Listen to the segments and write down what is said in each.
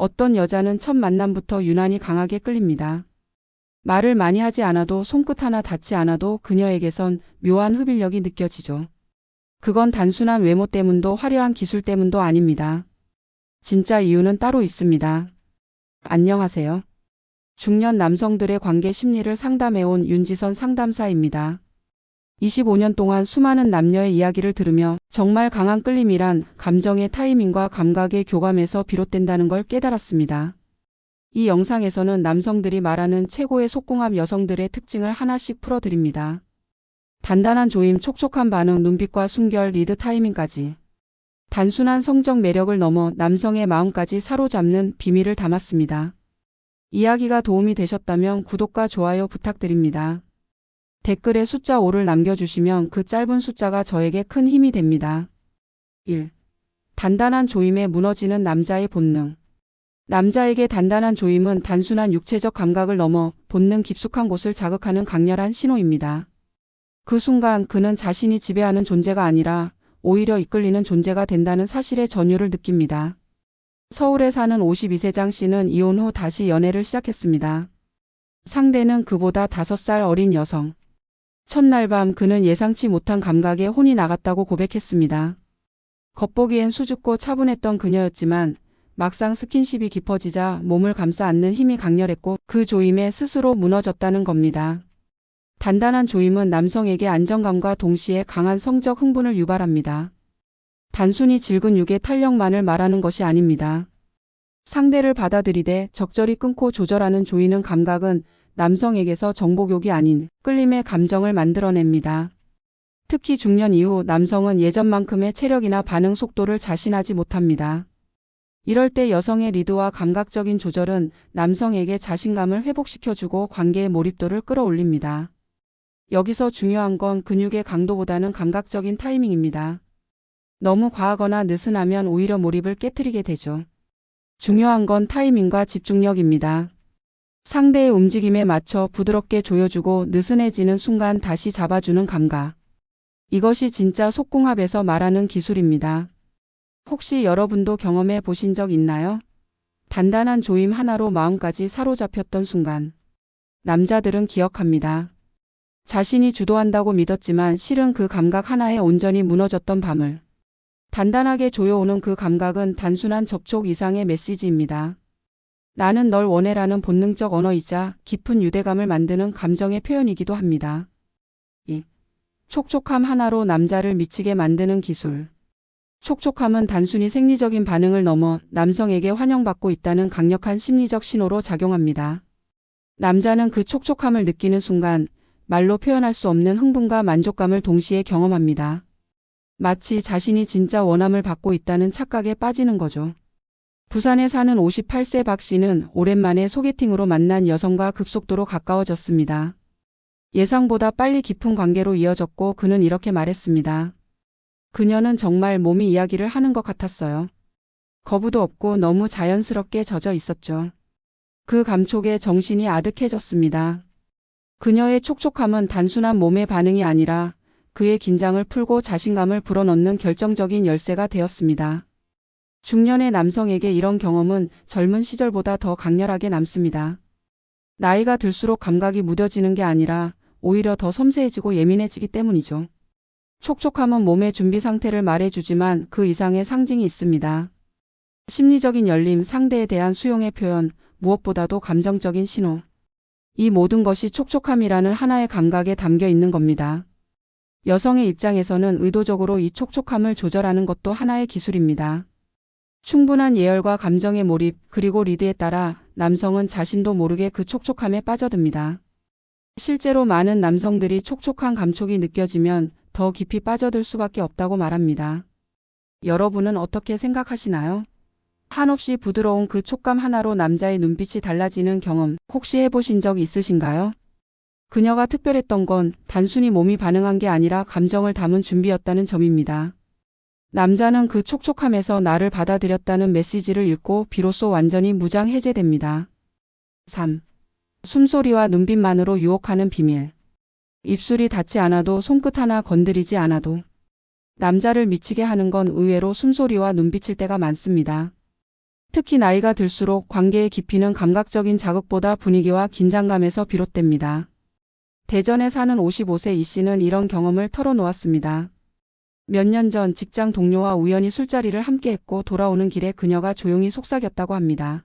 어떤 여자는 첫 만남부터 유난히 강하게 끌립니다. 말을 많이 하지 않아도 손끝 하나 닿지 않아도 그녀에게선 묘한 흡인력이 느껴지죠. 그건 단순한 외모 때문도 화려한 기술 때문도 아닙니다. 진짜 이유는 따로 있습니다. 안녕하세요. 중년 남성들의 관계 심리를 상담해온 윤지선 상담사입니다. 25년 동안 수많은 남녀의 이야기를 들으며 정말 강한 끌림이란 감정의 타이밍과 감각의 교감에서 비롯된다는 걸 깨달았습니다. 이 영상에서는 남성들이 말하는 최고의 속궁합 여성들의 특징을 하나씩 풀어드립니다. 단단한 조임, 촉촉한 반응, 눈빛과 숨결, 리드 타이밍까지. 단순한 성적 매력을 넘어 남성의 마음까지 사로잡는 비밀을 담았습니다. 이야기가 도움이 되셨다면 구독과 좋아요 부탁드립니다. 댓글에 숫자 5를 남겨주시면 그 짧은 숫자가 저에게 큰 힘이 됩니다. 1. 단단한 조임에 무너지는 남자의 본능. 남자에게 단단한 조임은 단순한 육체적 감각을 넘어 본능 깊숙한 곳을 자극하는 강렬한 신호입니다. 그 순간 그는 자신이 지배하는 존재가 아니라 오히려 이끌리는 존재가 된다는 사실의 전율을 느낍니다. 서울에 사는 52세 장 씨는 이혼 후 다시 연애를 시작했습니다. 상대는 그보다 5살 어린 여성. 첫날 밤 그는 예상치 못한 감각에 혼이 나갔다고 고백했습니다. 겉보기엔 수줍고 차분했던 그녀였지만 막상 스킨십이 깊어지자 몸을 감싸 안는 힘이 강렬했고 그 조임에 스스로 무너졌다는 겁니다. 단단한 조임은 남성에게 안정감과 동시에 강한 성적 흥분을 유발합니다. 단순히 질근 육의 탄력만을 말하는 것이 아닙니다. 상대를 받아들이되 적절히 끊고 조절하는 조이는 감각은 남성에게서 정복욕이 아닌 끌림의 감정을 만들어냅니다. 특히 중년 이후 남성은 예전만큼의 체력이나 반응 속도를 자신하지 못합니다. 이럴 때 여성의 리드와 감각적인 조절은 남성에게 자신감을 회복시켜주고 관계의 몰입도를 끌어올립니다. 여기서 중요한 건 근육의 강도보다는 감각적인 타이밍입니다. 너무 과하거나 느슨하면 오히려 몰입을 깨뜨리게 되죠. 중요한 건 타이밍과 집중력입니다. 상대의 움직임에 맞춰 부드럽게 조여주고 느슨해지는 순간 다시 잡아주는 감각. 이것이 진짜 속궁합에서 말하는 기술입니다. 혹시 여러분도 경험해 보신 적 있나요? 단단한 조임 하나로 마음까지 사로잡혔던 순간. 남자들은 기억합니다. 자신이 주도한다고 믿었지만 실은 그 감각 하나에 온전히 무너졌던 밤을. 단단하게 조여오는 그 감각은 단순한 접촉 이상의 메시지입니다. 나는 널 원해라는 본능적 언어이자 깊은 유대감을 만드는 감정의 표현이기도 합니다. 2. 촉촉함 하나로 남자를 미치게 만드는 기술. 촉촉함은 단순히 생리적인 반응을 넘어 남성에게 환영받고 있다는 강력한 심리적 신호로 작용합니다. 남자는 그 촉촉함을 느끼는 순간 말로 표현할 수 없는 흥분과 만족감을 동시에 경험합니다. 마치 자신이 진짜 원함을 받고 있다는 착각에 빠지는 거죠. 부산에 사는 58세 박 씨는 오랜만에 소개팅으로 만난 여성과 급속도로 가까워졌습니다. 예상보다 빨리 깊은 관계로 이어졌고 그는 이렇게 말했습니다. 그녀는 정말 몸이 이야기를 하는 것 같았어요. 거부도 없고 너무 자연스럽게 젖어 있었죠. 그 감촉에 정신이 아득해졌습니다. 그녀의 촉촉함은 단순한 몸의 반응이 아니라 그의 긴장을 풀고 자신감을 불어넣는 결정적인 열쇠가 되었습니다. 중년의 남성에게 이런 경험은 젊은 시절보다 더 강렬하게 남습니다. 나이가 들수록 감각이 무뎌지는 게 아니라 오히려 더 섬세해지고 예민해지기 때문이죠. 촉촉함은 몸의 준비 상태를 말해주지만 그 이상의 상징이 있습니다. 심리적인 열림, 상대에 대한 수용의 표현, 무엇보다도 감정적인 신호. 이 모든 것이 촉촉함이라는 하나의 감각에 담겨 있는 겁니다. 여성의 입장에서는 의도적으로 이 촉촉함을 조절하는 것도 하나의 기술입니다. 충분한 예열과 감정의 몰입, 그리고 리드에 따라 남성은 자신도 모르게 그 촉촉함에 빠져듭니다. 실제로 많은 남성들이 촉촉한 감촉이 느껴지면 더 깊이 빠져들 수밖에 없다고 말합니다. 여러분은 어떻게 생각하시나요? 한없이 부드러운 그 촉감 하나로 남자의 눈빛이 달라지는 경험 혹시 해보신 적 있으신가요? 그녀가 특별했던 건 단순히 몸이 반응한 게 아니라 감정을 담은 준비였다는 점입니다. 남자는 그 촉촉함에서 나를 받아들였다는 메시지를 읽고 비로소 완전히 무장 해제됩니다. 3. 숨소리와 눈빛만으로 유혹하는 비밀. 입술이 닿지 않아도 손끝 하나 건드리지 않아도 남자를 미치게 하는 건 의외로 숨소리와 눈빛일 때가 많습니다. 특히 나이가 들수록 관계의 깊이는 감각적인 자극보다 분위기와 긴장감에서 비롯됩니다. 대전에 사는 55세 이 씨는 이런 경험을 털어놓았습니다. 몇 년 전 직장 동료와 우연히 술자리를 함께 했고 돌아오는 길에 그녀가 조용히 속삭였다고 합니다.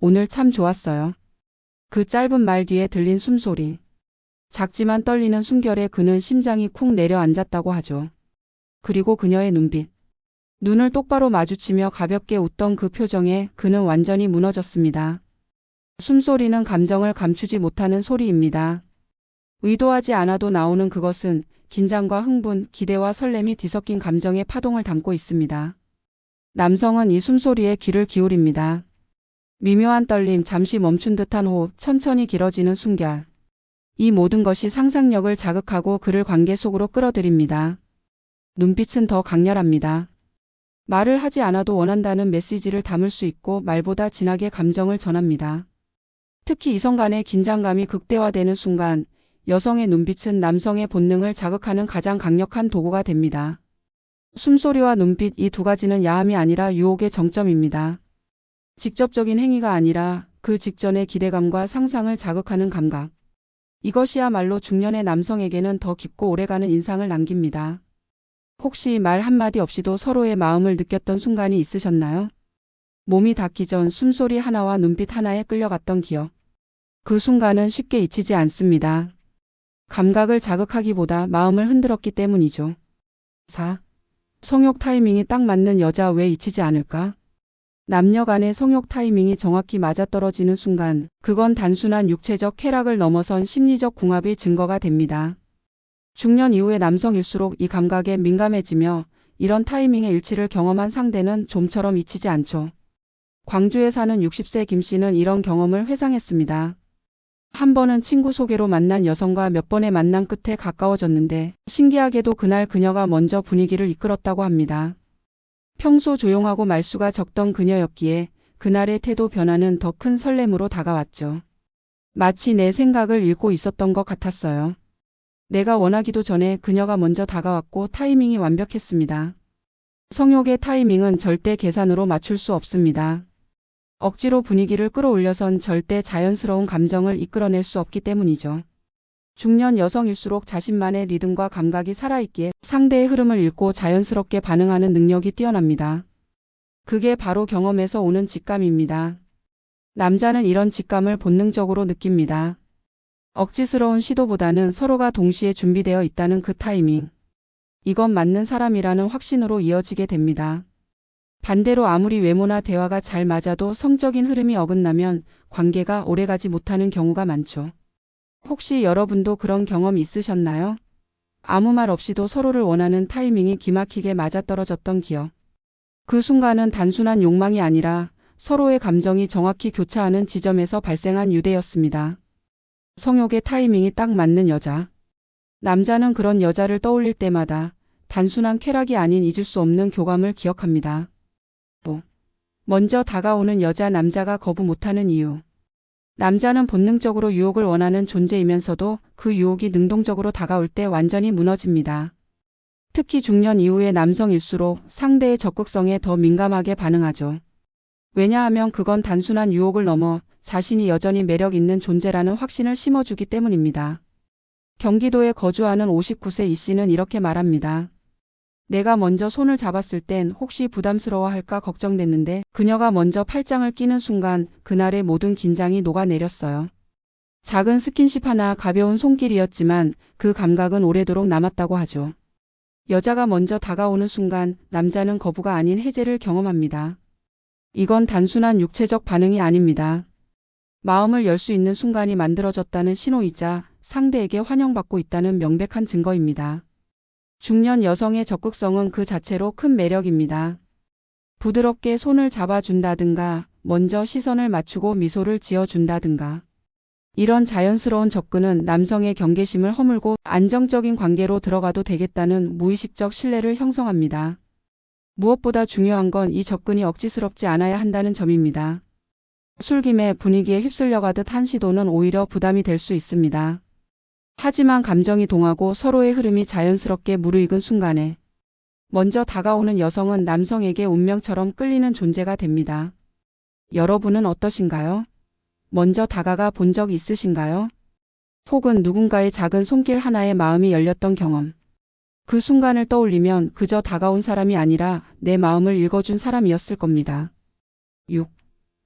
오늘 참 좋았어요. 그 짧은 말 뒤에 들린 숨소리. 작지만 떨리는 숨결에 그는 심장이 쿵 내려앉았다고 하죠. 그리고 그녀의 눈빛. 눈을 똑바로 마주치며 가볍게 웃던 그 표정에 그는 완전히 무너졌습니다. 숨소리는 감정을 감추지 못하는 소리입니다. 의도하지 않아도 나오는 그것은 긴장과 흥분, 기대와 설렘이 뒤섞인 감정의 파동을 담고 있습니다. 남성은 이 숨소리에 귀를 기울입니다. 미묘한 떨림, 잠시 멈춘 듯한 호흡, 천천히 길어지는 숨결. 이 모든 것이 상상력을 자극하고 그를 관계 속으로 끌어들입니다. 눈빛은 더 강렬합니다. 말을 하지 않아도 원한다는 메시지를 담을 수 있고 말보다 진하게 감정을 전합니다. 특히 이성 간의 긴장감이 극대화되는 순간 여성의 눈빛은 남성의 본능을 자극하는 가장 강력한 도구가 됩니다. 숨소리와 눈빛 이 두 가지는 야함이 아니라 유혹의 정점입니다. 직접적인 행위가 아니라 그 직전의 기대감과 상상을 자극하는 감각. 이것이야말로 중년의 남성에게는 더 깊고 오래가는 인상을 남깁니다. 혹시 말 한마디 없이도 서로의 마음을 느꼈던 순간이 있으셨나요? 몸이 닿기 전 숨소리 하나와 눈빛 하나에 끌려갔던 기억. 그 순간은 쉽게 잊히지 않습니다. 감각을 자극하기보다 마음을 흔들었기 때문이죠. 4. 성욕 타이밍이 딱 맞는 여자 왜 잊히지 않을까? 남녀 간의 성욕 타이밍이 정확히 맞아떨어지는 순간, 그건 단순한 육체적 쾌락을 넘어선 심리적 궁합의 증거가 됩니다. 중년 이후의 남성일수록 이 감각에 민감해지며 이런 타이밍의 일치를 경험한 상대는 좀처럼 잊히지 않죠. 광주에 사는 60세 김 씨는 이런 경험을 회상했습니다. 한 번은 친구 소개로 만난 여성과 몇 번의 만남 끝에 가까워졌는데 신기하게도 그날 그녀가 먼저 분위기를 이끌었다고 합니다. 평소 조용하고 말수가 적던 그녀였기에 그날의 태도 변화는 더 큰 설렘으로 다가왔죠. 마치 내 생각을 읽고 있었던 것 같았어요. 내가 원하기도 전에 그녀가 먼저 다가왔고 타이밍이 완벽했습니다. 성욕의 타이밍은 절대 계산으로 맞출 수 없습니다. 억지로 분위기를 끌어올려선 절대 자연스러운 감정을 이끌어낼 수 없기 때문이죠. 중년 여성일수록 자신만의 리듬과 감각이 살아있기에 상대의 흐름을 읽고 자연스럽게 반응하는 능력이 뛰어납니다. 그게 바로 경험에서 오는 직감입니다. 남자는 이런 직감을 본능적으로 느낍니다. 억지스러운 시도보다는 서로가 동시에 준비되어 있다는 그 타이밍. 이건 맞는 사람이라는 확신으로 이어지게 됩니다. 반대로 아무리 외모나 대화가 잘 맞아도 성적인 흐름이 어긋나면 관계가 오래가지 못하는 경우가 많죠. 혹시 여러분도 그런 경험 있으셨나요? 아무 말 없이도 서로를 원하는 타이밍이 기막히게 맞아떨어졌던 기억. 그 순간은 단순한 욕망이 아니라 서로의 감정이 정확히 교차하는 지점에서 발생한 유대였습니다. 성욕의 타이밍이 딱 맞는 여자. 남자는 그런 여자를 떠올릴 때마다 단순한 쾌락이 아닌 잊을 수 없는 교감을 기억합니다. 뭐, 먼저 다가오는 여자 남자가 거부 못하는 이유. 남자는 본능적으로 유혹을 원하는 존재이면서도 그 유혹이 능동적으로 다가올 때 완전히 무너집니다. 특히 중년 이후의 남성일수록 상대의 적극성에 더 민감하게 반응하죠. 왜냐하면 그건 단순한 유혹을 넘어 자신이 여전히 매력 있는 존재라는 확신을 심어주기 때문입니다. 경기도에 거주하는 59세 이 씨는 이렇게 말합니다. 내가 먼저 손을 잡았을 땐 혹시 부담스러워할까 걱정됐는데 그녀가 먼저 팔짱을 끼는 순간 그날의 모든 긴장이 녹아내렸어요. 작은 스킨십 하나 가벼운 손길이었지만 그 감각은 오래도록 남았다고 하죠. 여자가 먼저 다가오는 순간 남자는 거부가 아닌 해제를 경험합니다. 이건 단순한 육체적 반응이 아닙니다. 마음을 열 수 있는 순간이 만들어졌다는 신호이자 상대에게 환영받고 있다는 명백한 증거입니다. 중년 여성의 적극성은 그 자체로 큰 매력입니다. 부드럽게 손을 잡아준다든가, 먼저 시선을 맞추고 미소를 지어준다든가. 이런 자연스러운 접근은 남성의 경계심을 허물고 안정적인 관계로 들어가도 되겠다는 무의식적 신뢰를 형성합니다. 무엇보다 중요한 건 이 접근이 억지스럽지 않아야 한다는 점입니다. 술김에 분위기에 휩쓸려가듯 한 시도는 오히려 부담이 될 수 있습니다. 하지만 감정이 동하고 서로의 흐름이 자연스럽게 무르익은 순간에 먼저 다가오는 여성은 남성에게 운명처럼 끌리는 존재가 됩니다. 여러분은 어떠신가요? 먼저 다가가 본 적 있으신가요? 혹은 누군가의 작은 손길 하나에 마음이 열렸던 경험. 그 순간을 떠올리면 그저 다가온 사람이 아니라 내 마음을 읽어준 사람이었을 겁니다. 6.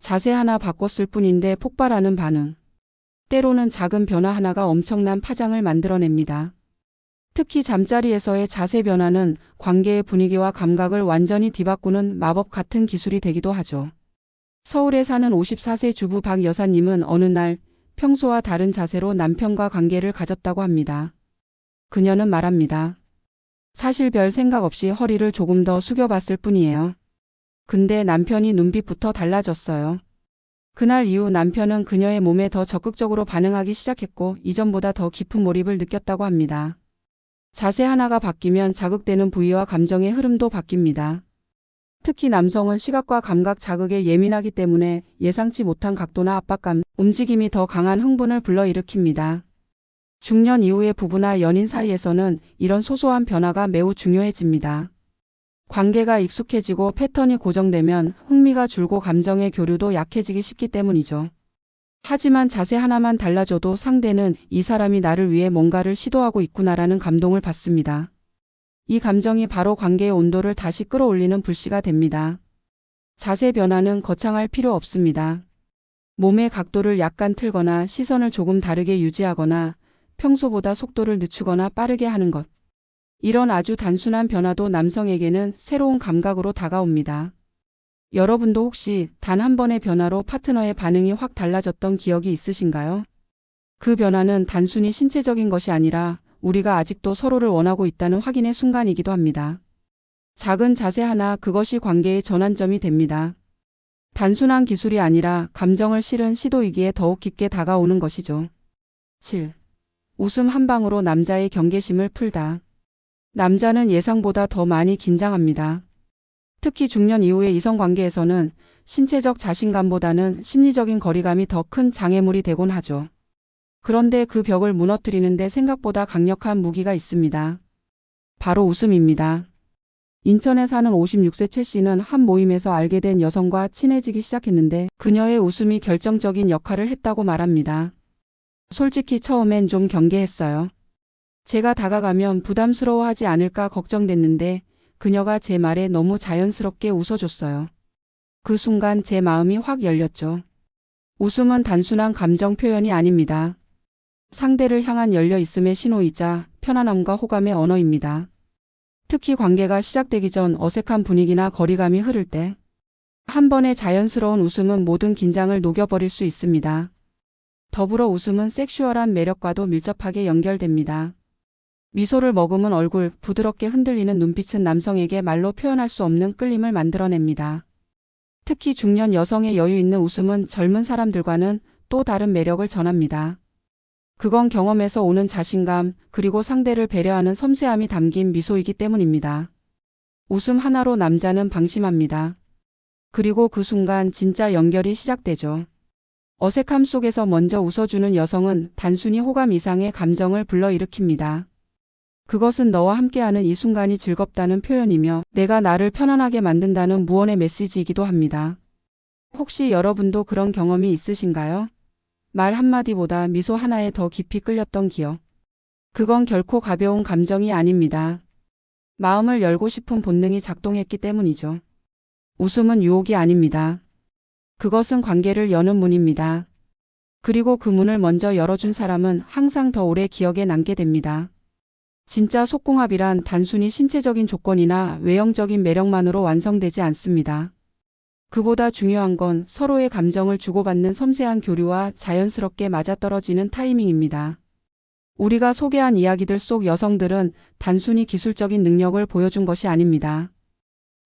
자세 하나 바꿨을 뿐인데 폭발하는 반응. 때로는 작은 변화 하나가 엄청난 파장을 만들어냅니다. 특히 잠자리에서의 자세 변화는 관계의 분위기와 감각을 완전히 뒤바꾸는 마법 같은 기술이 되기도 하죠. 서울에 사는 54세 주부 박 여사님은 어느 날 평소와 다른 자세로 남편과 관계를 가졌다고 합니다. 그녀는 말합니다. 사실 별 생각 없이 허리를 조금 더 숙여봤을 뿐이에요. 근데 남편이 눈빛부터 달라졌어요. 그날 이후 남편은 그녀의 몸에 더 적극적으로 반응하기 시작했고 이전보다 더 깊은 몰입을 느꼈다고 합니다. 자세 하나가 바뀌면 자극되는 부위와 감정의 흐름도 바뀝니다. 특히 남성은 시각과 감각 자극에 예민하기 때문에 예상치 못한 각도나 압박감, 움직임이 더 강한 흥분을 불러일으킵니다. 중년 이후의 부부나 연인 사이에서는 이런 소소한 변화가 매우 중요해집니다. 관계가 익숙해지고 패턴이 고정되면 흥미가 줄고 감정의 교류도 약해지기 쉽기 때문이죠. 하지만 자세 하나만 달라져도 상대는 이 사람이 나를 위해 뭔가를 시도하고 있구나라는 감동을 받습니다. 이 감정이 바로 관계의 온도를 다시 끌어올리는 불씨가 됩니다. 자세 변화는 거창할 필요 없습니다. 몸의 각도를 약간 틀거나 시선을 조금 다르게 유지하거나 평소보다 속도를 늦추거나 빠르게 하는 것. 이런 아주 단순한 변화도 남성에게는 새로운 감각으로 다가옵니다. 여러분도 혹시 단 한 번의 변화로 파트너의 반응이 확 달라졌던 기억이 있으신가요? 그 변화는 단순히 신체적인 것이 아니라 우리가 아직도 서로를 원하고 있다는 확인의 순간이기도 합니다. 작은 자세 하나 그것이 관계의 전환점이 됩니다. 단순한 기술이 아니라 감정을 실은 시도이기에 더욱 깊게 다가오는 것이죠. 7. 웃음 한 방으로 남자의 경계심을 풀다. 남자는 예상보다 더 많이 긴장합니다. 특히 중년 이후의 이성 관계에서는 신체적 자신감보다는 심리적인 거리감이 더 큰 장애물이 되곤 하죠. 그런데 그 벽을 무너뜨리는데 생각보다 강력한 무기가 있습니다. 바로 웃음입니다. 인천에 사는 56세 최 씨는 한 모임에서 알게 된 여성과 친해지기 시작했는데 그녀의 웃음이 결정적인 역할을 했다고 말합니다. 솔직히 처음엔 좀 경계했어요. 제가 다가가면 부담스러워하지 않을까 걱정됐는데 그녀가 제 말에 너무 자연스럽게 웃어줬어요. 그 순간 제 마음이 확 열렸죠. 웃음은 단순한 감정 표현이 아닙니다. 상대를 향한 열려 있음의 신호이자 편안함과 호감의 언어입니다. 특히 관계가 시작되기 전 어색한 분위기나 거리감이 흐를 때, 한 번의 자연스러운 웃음은 모든 긴장을 녹여버릴 수 있습니다. 더불어 웃음은 섹슈얼한 매력과도 밀접하게 연결됩니다. 미소를 머금은 얼굴, 부드럽게 흔들리는 눈빛은 남성에게 말로 표현할 수 없는 끌림을 만들어냅니다. 특히 중년 여성의 여유 있는 웃음은 젊은 사람들과는 또 다른 매력을 전합니다. 그건 경험에서 오는 자신감, 그리고 상대를 배려하는 섬세함이 담긴 미소이기 때문입니다. 웃음 하나로 남자는 방심합니다. 그리고 그 순간 진짜 연결이 시작되죠. 어색함 속에서 먼저 웃어주는 여성은 단순히 호감 이상의 감정을 불러일으킵니다. 그것은 너와 함께하는 이 순간이 즐겁다는 표현이며 내가 나를 편안하게 만든다는 무언의 메시지이기도 합니다. 혹시 여러분도 그런 경험이 있으신가요? 말 한마디보다 미소 하나에 더 깊이 끌렸던 기억. 그건 결코 가벼운 감정이 아닙니다. 마음을 열고 싶은 본능이 작동했기 때문이죠. 웃음은 유혹이 아닙니다. 그것은 관계를 여는 문입니다. 그리고 그 문을 먼저 열어준 사람은 항상 더 오래 기억에 남게 됩니다. 진짜 속궁합이란 단순히 신체적인 조건이나 외형적인 매력만으로 완성되지 않습니다. 그보다 중요한 건 서로의 감정을 주고받는 섬세한 교류와 자연스럽게 맞아떨어지는 타이밍입니다. 우리가 소개한 이야기들 속 여성들은 단순히 기술적인 능력을 보여준 것이 아닙니다.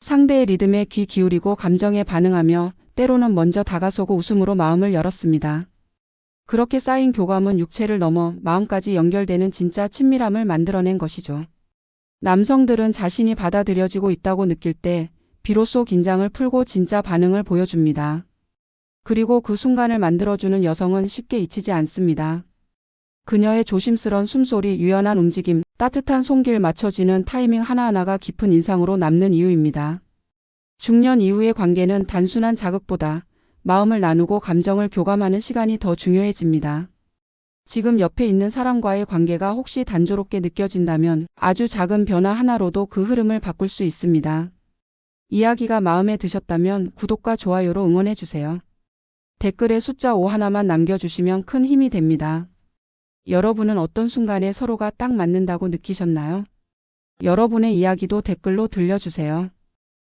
상대의 리듬에 귀 기울이고 감정에 반응하며 때로는 먼저 다가서고 웃음으로 마음을 열었습니다. 그렇게 쌓인 교감은 육체를 넘어 마음까지 연결되는 진짜 친밀함을 만들어낸 것이죠. 남성들은 자신이 받아들여지고 있다고 느낄 때 비로소 긴장을 풀고 진짜 반응을 보여줍니다. 그리고 그 순간을 만들어주는 여성은 쉽게 잊히지 않습니다. 그녀의 조심스런 숨소리, 유연한 움직임, 따뜻한 손길 맞춰지는 타이밍 하나하나가 깊은 인상으로 남는 이유입니다. 중년 이후의 관계는 단순한 자극보다 마음을 나누고 감정을 교감하는 시간이 더 중요해집니다. 지금 옆에 있는 사람과의 관계가 혹시 단조롭게 느껴진다면 아주 작은 변화 하나로도 그 흐름을 바꿀 수 있습니다. 이야기가 마음에 드셨다면 구독과 좋아요로 응원해주세요. 댓글에 숫자 5 하나만 남겨주시면 큰 힘이 됩니다. 여러분은 어떤 순간에 서로가 딱 맞는다고 느끼셨나요? 여러분의 이야기도 댓글로 들려주세요.